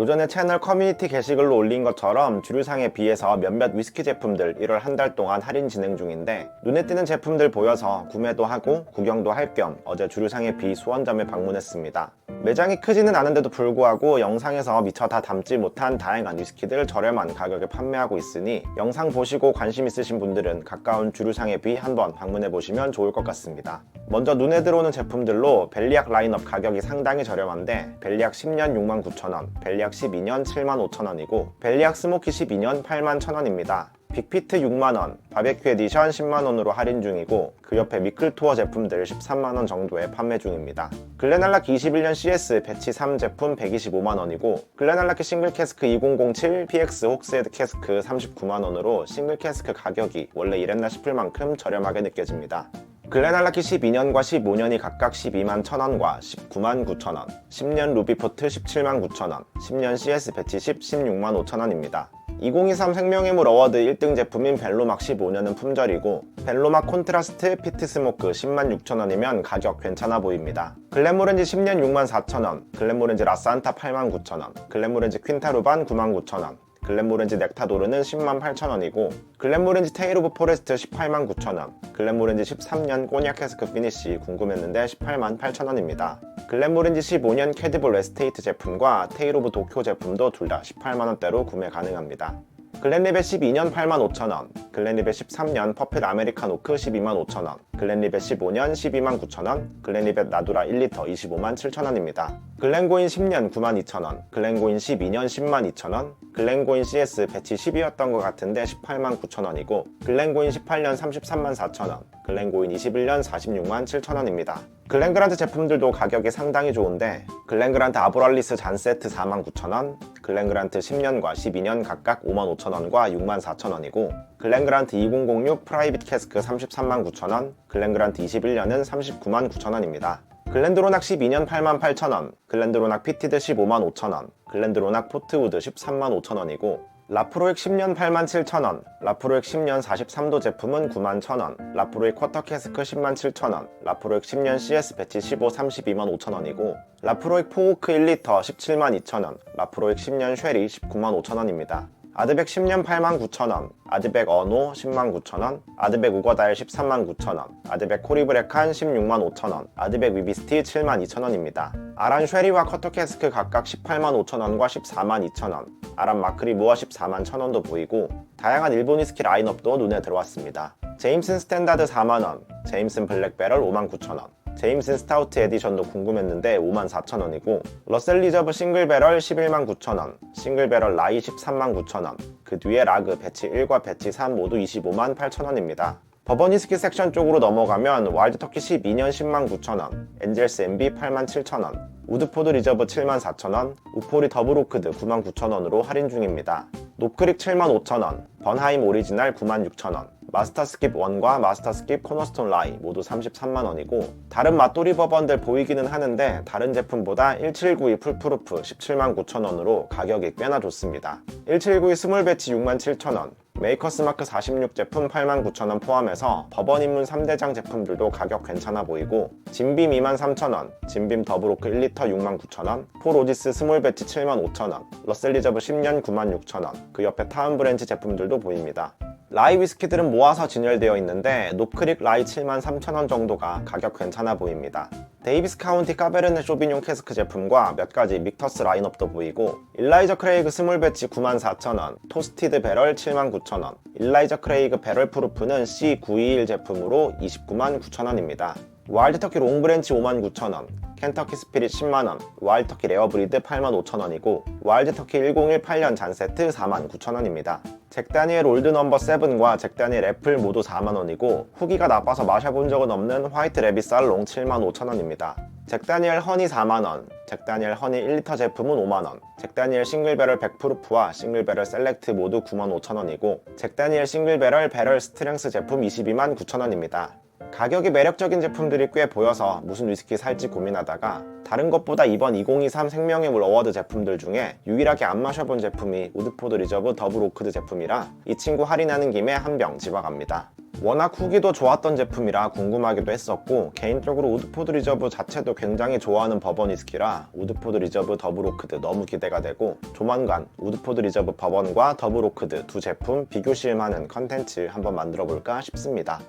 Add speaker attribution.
Speaker 1: 요전에 채널 커뮤니티 게시글로 올린 것처럼 주류상에 비해서 몇몇 위스키 제품들 1월 한 달 동안 할인 진행 중인데 눈에 띄는 제품들 보여서 구매도 하고 구경도 할 겸 어제 주류상의 비 수원점에 방문했습니다. 매장이 크지는 않은데도 불구하고 영상에서 미처 다 담지 못한 다양한 위스키들 저렴한 가격에 판매하고 있으니 영상 보시고 관심 있으신 분들은 가까운 주류상의 비 한번 방문해 보시면 좋을 것 같습니다. 먼저 눈에 들어오는 제품들로 벨리악 라인업 가격이 상당히 저렴한데 벨리악 10년 69,000원, 벨리악 12년 75,000원이고 벨리악 스모키 12년 81,000원입니다. 빅피트 6만원, 바베큐 에디션 10만원으로 할인 중이고 그 옆에 미클투어 제품들 13만원 정도에 판매 중입니다. 글렌알라키 21년 CS 배치 3 제품 125만원이고 글렌알라키 싱글 캐스크 2007 PX 옥스헤드 캐스크 39만원으로 싱글 캐스크 가격이 원래 이랬나 싶을 만큼 저렴하게 느껴집니다. 글렌알라키 12년과 15년이 각각 12만 1000원과 19만 9천원, 10년 루비포트 17만 9천원, 10년 CS 배치 10, 16만 5천원입니다. 2023 생명의물 어워드 1등 제품인 벨로막 15년은 품절이고 벨로막 콘트라스트 피트 스모크 10만 6천원이면 가격 괜찮아 보입니다. 글렌모렌지 10년 6만 4천원, 글렌모렌지 라산타 8만 9천원, 글렌모렌지 퀸타루반 9만 9천원, 글렌모렌지 넥타도르는 10만 8천원이고 글렌모렌지 테일 오브 포레스트 18만 9천원 글렌모렌지 13년 꼬냑 캐스크 피니쉬 궁금했는데 18만 8천원입니다 글렌모렌지 15년 캐디볼 레스테이트 제품과 테일 오브 도쿄 제품도 둘 다 18만원대로 구매 가능합니다 글렌리벳 12년 8만 5천원, 글렌리벳 13년 퍼핏 아메리칸 오크 12만 5천원, 글렌리벳 15년 12만 9천원, 글렌리벳 나두라 1리터 25만 7천원입니다. 글렌고인 10년 9만 2천원, 글렌고인 12년 10만 2천원, 글렌고인 CS 배치 10이었던 것 같은데 18만 9천원이고, 글렌고인 18년 33만 4천원, 글렌고인 21년 46만 7천원입니다. 글렌그란트 제품들도 가격이 상당히 좋은데 글렌그란트 아보랄리스 잔 세트 49,000원, 글렌그란트 10년과 12년 각각 55,000원과 64,000원이고 글렌그란트 2006 프라이빗 캐스크 33만 9천원, 글렌그란트 21년은 39만 9천원입니다. 글렌드로낙 12년 8만 8천원, 글렌드로낙 피티드 15만 5천원, 글렌드로낙 포트우드 13만 5천원이고 라프로익 10년 8만 7천원, 라프로익 10년 43도 제품은 9만 1천원, 라프로익 쿼터 캐스크 10만 7천원, 라프로익 10년 CS 배치 15, 32만 5천원이고 라프로익 포우크 1리터 17만 2천원, 라프로익 10년 쉐리 19만 5천원입니다. 아드백 10년 8만 9천원, 아드백 어노 10만 9천원, 아드백 우거다일 13만 9천원, 아드백 코리브레칸 16만 5천원, 아드백 위비스티 7만 2천원입니다. 아란 쉐리와 커터캐스크 각각 18만 5천원과 14만 2천원, 아란 마크리 무어 14만 1천원도 보이고 다양한 일본 위스키 라인업도 눈에 들어왔습니다. 제임슨 스탠다드 4만원, 제임슨 블랙배럴 5만 9천원, 제임슨 스타우트 에디션도 궁금했는데 54,000원이고 러셀 리저브 싱글 배럴 11만 9천원, 싱글 배럴 라이 13만 9천원, 그 뒤에 라그 배치 1과 배치 3 모두 25만 8천원입니다. 버번 위스키 섹션 쪽으로 넘어가면 와일드 터키 12년 10만 9천원, 엔젤스 MB 8만 7천원, 우드포드 리저브 7만 4천원, 우포리 더블오크드 9만 9천원으로 할인 중입니다. 노크릭 7만 5천원, 번하임 오리지널 9만 6천원, 마스터 스킵 1과 마스터 스킵 코너스톤 라이 모두 33만원이고 다른 맛돌이 버번들 보이기는 하는데 다른 제품보다 1792 풀프루프 17만 9천원으로 가격이 꽤나 좋습니다 1792 스몰 배치 6만 7천원 메이커스 마크 46 제품 8만 9천원 포함해서 버번 입문 3대장 제품들도 가격 괜찮아 보이고 진빔 2만 3천원, 진빔 더블오크 1리터 6만 9천원, 폴 오지스 스몰 배치 7만 5천원, 러셀 리저브 10년 9만 6천원, 그 옆에 타운 브랜치 제품들도 보입니다. 라이 위스키들은 모아서 진열되어 있는데 노크릭 라이 7만 3천원 정도가 가격 괜찮아 보입니다. 데이비스 카운티 까베르네 쇼비뇽 캐스크 제품과 몇 가지 믹터스 라인업도 보이고 일라이저 크레이그 스몰 배치 9만 4천원, 토스티드 배럴 7만 9천원, 일라이저 크레이그 배럴 프루프는 C921 제품으로 29만 9천원입니다. 와일드 터키 롱브렌치 5만 9천원, 켄터키 스피릿 10만원, 와일드 터키 레어브리드 8만 5천원이고 와일드 터키 1018년 잔세트 4만 9천원입니다. 잭다니엘 올드 넘버 7과 잭다니엘 애플 모두 4만원이고 후기가 나빠서 마셔본 적은 없는 화이트 레비 살롱 7만 5천원입니다. 잭다니엘 허니 4만원, 잭다니엘 허니 1리터 제품은 5만원, 잭다니엘 싱글배럴 100프루프와 싱글배럴 셀렉트 모두 9만 5천원이고 잭다니엘 싱글배럴 배럴 스트렝스 제품 22만 9천원입니다. 가격이 매력적인 제품들이 꽤 보여서 무슨 위스키 살지 고민하다가 다른 것보다 이번 2023 생명의 물 어워드 제품들 중에 유일하게 안 마셔본 제품이 우드포드 리저브 더블 오크드 제품이라 이 친구 할인하는 김에 한 병 집어갑니다. 워낙 후기도 좋았던 제품이라 궁금하기도 했었고 개인적으로 우드포드 리저브 자체도 굉장히 좋아하는 버번 위스키라 우드포드 리저브 더블 오크드 너무 기대가 되고 조만간 우드포드 리저브 버번과 더블 오크드 두 제품 비교 시음하는 컨텐츠 한번 만들어 볼까 싶습니다.